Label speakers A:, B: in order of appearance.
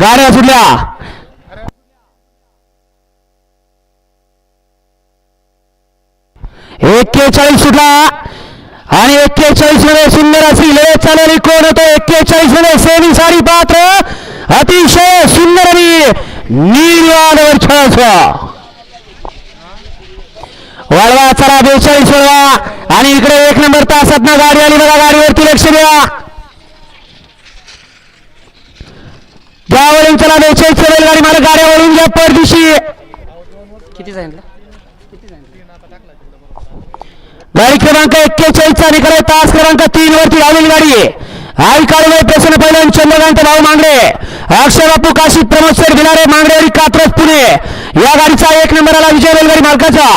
A: गाड्या सुटल्या एक्केचाळीस सुटला आणि एक्केचाळीसमध्ये सुंदर अशी लढत चालवली कोण होतो? एक्केचाळीसमध्ये सेमी साडी पात्र. अतिशय सुंदर आणि निर्वादवर खेळायचं वळवा चला बेचाळीस वळवा. आणि इकडे एक नंबर तासात ना गाडी आली बघा गाडीवरती लक्ष द्या. चला बेचाळीस चलेल गाडी मला गाड्या वळून घ्या परदिशी.
B: किती सांगितलं?
A: गाडी क्रमांक एक्केचाळीस चा निकाल. तास क्रमांक तीन वरती लावलेली गाडी आहे. आई काळवे प्रसन्न पहिला चंद्रकांत भाऊ मांगडे. अक्षय बापू काशी प्रमोद सर भिलारे मांगडेवाडी कात्रज पुणे. या गाडीचा एक नंबर आला विजय रेलगाडी मालकाचा.